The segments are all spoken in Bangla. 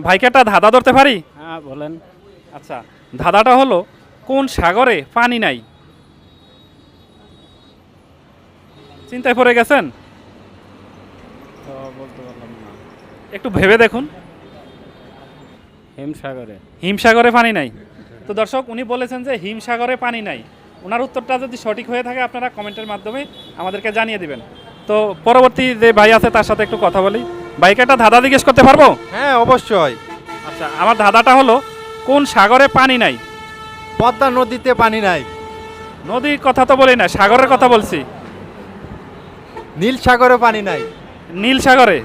ভাইকে একটা ধাঁধা ধরতে পারি? হ্যাঁ বলেন। আচ্ছা। ধাঁধাটা হলো কোন সাগরে পানি নাই? চিন্তায় পড়ে গেছেন? তো বলতে পারলাম না। একটু ভেবে দেখুন। হিমসাগরে। হিমসাগরে পানি নাই। তো দর্শক উনি বলেছেন যে হিমসাগরে পানি নাই। ওনার উত্তরটা যদি সঠিক হয়ে থাকে আপনারা কমেন্টের মাধ্যমে আমাদেরকে জানিয়ে দিবেন। তো পরবর্তী যে ভাই আছে তার সাথে একটু কথা বলি। ভাইকে একটা ধাঁধা জিজ্ঞেস করতে পারব? হ্যাঁ অবশ্যই। আচ্ছা আমার ধাঁধাটা হলো কোন সাগরে পানি নাই? পদ্মা নদীতে পানি নাই। নদীর কথা তো বলি না সাগরের কথা বলছি। নীল সাগরে পানি নাই। নীল সাগরে?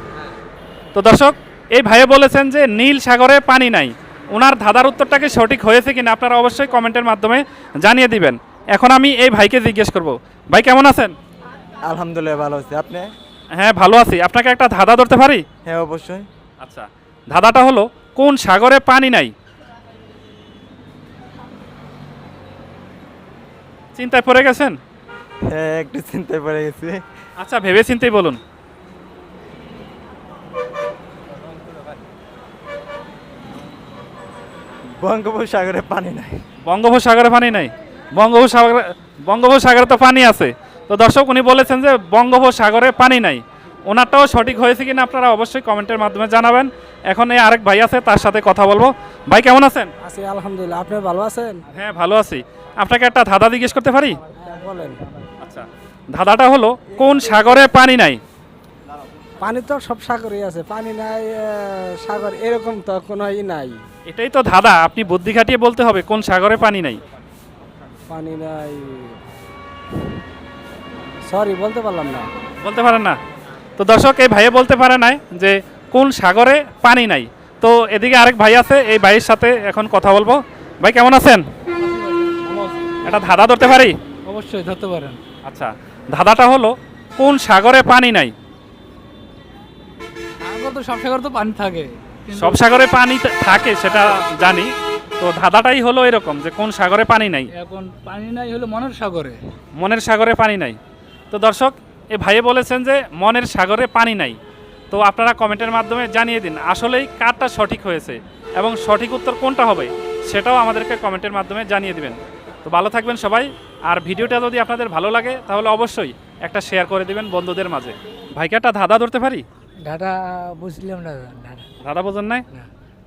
তো দর্শক এই ভাইয়ে বলেছেন যে নীল সাগরে পানি নাই। ওনার ধাঁধার উত্তরটা কি সঠিক হয়েছে কিনা আপনারা অবশ্যই কমেন্টের মাধ্যমে জানিয়ে দিবেন। এখন আমি এই ভাইকে জিজ্ঞেস করব। ভাই কেমন আছেন? আলহামদুলিল্লাহ ভালো আছি। আপনি? হ্যাঁ ভালো আছি। আপনাকে একটা ধাঁধা ধরতে পারি? হ্যাঁ অবশ্যই। আচ্ছা ধাঁধাটা হলো কোন সাগরে পানি নাই? চিন্তায় পড়ে গেছেন? হ্যাঁ একটু চিন্তায় পড়ে গেছি। আচ্ছা ভেবে চিন্তেই বলুন। বঙ্গোপসাগরে পানি নাই। বঙ্গোপসাগরে পানি নাই? বঙ্গোপসাগরে বঙ্গোপসাগরে তো পানি আছে। তো দর্শক উনি বলেছেন যে বঙ্গোপসাগরে পানি নাই। ওনারটাও সঠিক হয়েছে কিনা আপনারা অবশ্যই কমেন্টের মাধ্যমে জানাবেন। এখন এই আরেক ভাই আছে তার সাথে কথা বলব। ভাই কেমন আছেন? আছি আলহামদুলিল্লাহ। আপনি ভালো আছেন? হ্যাঁ ভালো আছি। আপনাকে একটা ধাঁধা জিজ্ঞেস করতে পারি? বলেন। আচ্ছা ধাঁধাটা হলো কোন সাগরে পানি নাই? পানি তো সব সাগরই আছে। পানি নাই সাগর এরকম তো কোনো ই নাই। এটাই তো ধাঁধা। আপনি বুদ্ধি খাটিয়ে বলতে হবে কোন সাগরে পানি নাই? পানি নাই। সরি বলতে পারলাম না। বলতে পারেন না। তো দর্শক এই ভাইয়ে বলতে পারে নাই যে কোন সাগরে পানি নাই। তো এদিকে আরেক ভাই আছে এই ভাইয়ের সাথে এখন কথা বলব। ভাই কেমন আছেন? এটা ধাঁধা ধরতে পারি? অবশ্যই ধরতে পারেন। আচ্ছা ধাঁধাটা হলো কোন সাগরে পানি নাই? সাগর তো সব সাগরে তো পানি থাকে। সব সাগরে পানি থাকে সেটা জানি। তো ধাঁধাটাই হলো এরকম যে কোন সাগরে পানি নাই? এখন পানি নাই হলো মনের সাগরে। মনের সাগরে পানি নাই। তো দর্শক এ ভাইয়ে বলেছেন যে মনের সাগরে পানি নাই। তো আপনারা কমেন্টের মাধ্যমে জানিয়ে দিন আসলেই কারটা সঠিক হয়েছে এবং সঠিক উত্তর কোনটা হবে সেটাও আমাদেরকে কমেন্টের মাধ্যমে জানিয়ে দিবেন। তো ভালো থাকবেন সবাই আর ভিডিওটা যদি আপনাদের ভালো লাগে তাহলে অবশ্যই একটা শেয়ার করে দিবেন বন্ধুদের মাঝে। ভাইকে একটা ধাঁধা ধরতে পারি? ঢাটা বুঝলাম না ধাঁধা। বোঝেন নাই।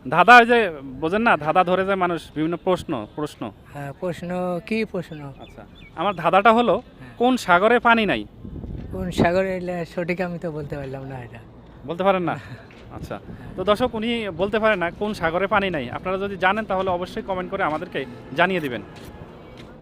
ধাঁধা ওই যে বোঝেন না ধাঁধা ধরে যায় মানুষ বিভিন্ন প্রশ্ন প্রশ্ন। হ্যাঁ প্রশ্ন কি প্রশ্ন? আচ্ছা আমার ধাঁধাটা হলো কোন সাগরে পানি নাই? কোন সাগরে এলে সঠিক আমি তো বলতে পারলাম না এটা। বলতে পারেন না? আচ্ছা তো দর্শক উনি বলতে পারেন না কোন সাগরে পানি নাই। আপনারা যদি জানেন তাহলে অবশ্যই কমেন্ট করে আমাদেরকে জানিয়ে দিবেন।